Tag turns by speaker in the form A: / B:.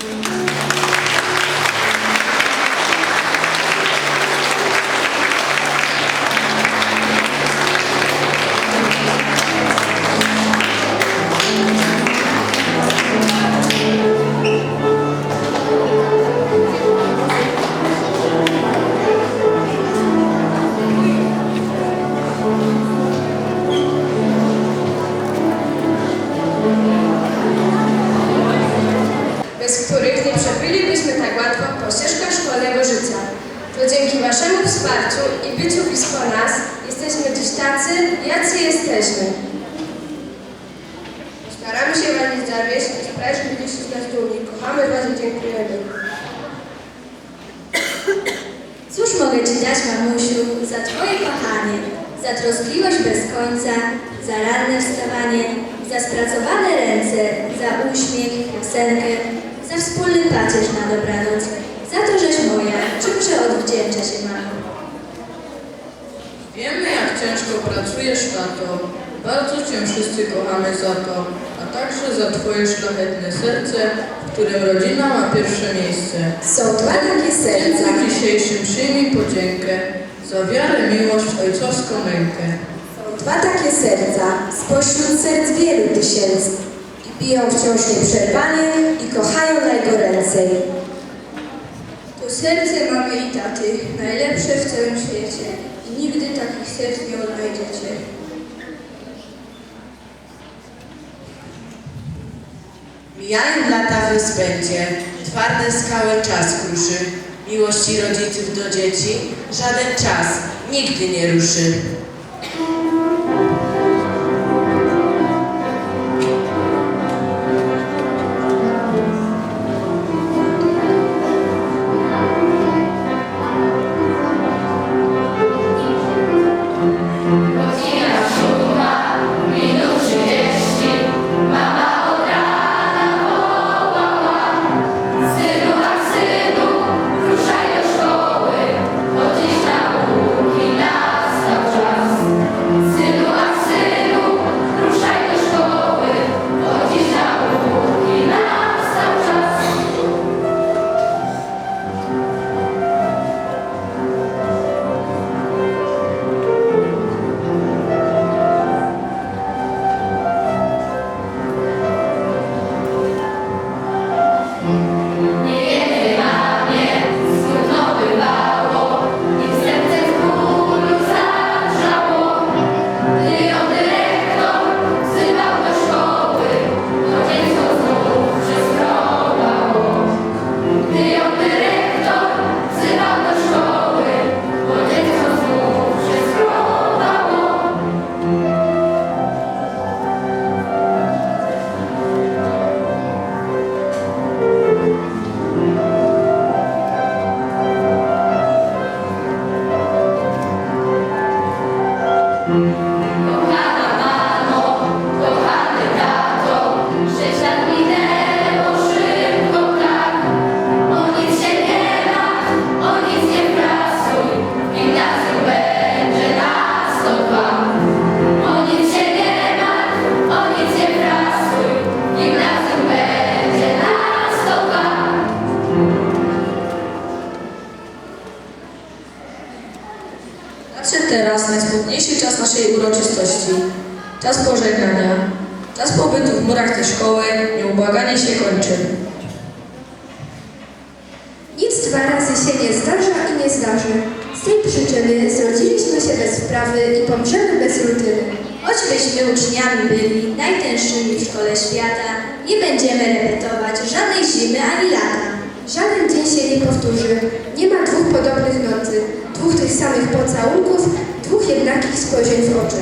A: Thank
B: you. Mogę Ci dać, mamusiu, za Twoje kochanie, za troskliwość bez końca, za ranne wstawanie, za spracowane ręce, za uśmiech, piosenkę, za wspólny pacierz na dobranoc, za to, żeś moja, czym przeodwdzięczę się, mamo.
C: Wiemy, jak ciężko pracujesz, tato. Bardzo Cię wszyscy kochamy za to, a także za Twoje szlachetne serce, którym rodzina ma pierwsze miejsce.
B: Są dwa takie
C: W
B: serca,
C: dniu dzisiejszym przyjmij podziękę za wiarę, miłość, ojcowską rękę.
B: dwa takie serca, spośród serc wielu tysięcy, i biją wciąż nieprzerwanie i kochają najgoręcej.
A: To serce mamy i taty, najlepsze w całym świecie. I nigdy takich serc nie odnajdziecie.
D: Mijają lata w twarde skały czas kruszy. Miłości rodziców do dzieci żaden czas nigdy nie ruszy.
E: Uroczystości. Czas pożegnania. Czas pobytu w murach tej szkoły nieubłaganie się kończy.
B: Nic dwa razy się nie zdarza i nie zdarzy. Z tej przyczyny zrodziliśmy się bez wprawy i pomrzemy bez rutyny. Choćbyśmy uczniami byli najtęższymi w szkole świata, nie będziemy repetować żadnej zimy ani lata. Żaden dzień się nie powtórzy. Nie ma dwóch podobnych nocy, dwóch tych samych pocałunków, dwóch jednakich spojrzeń w oczy.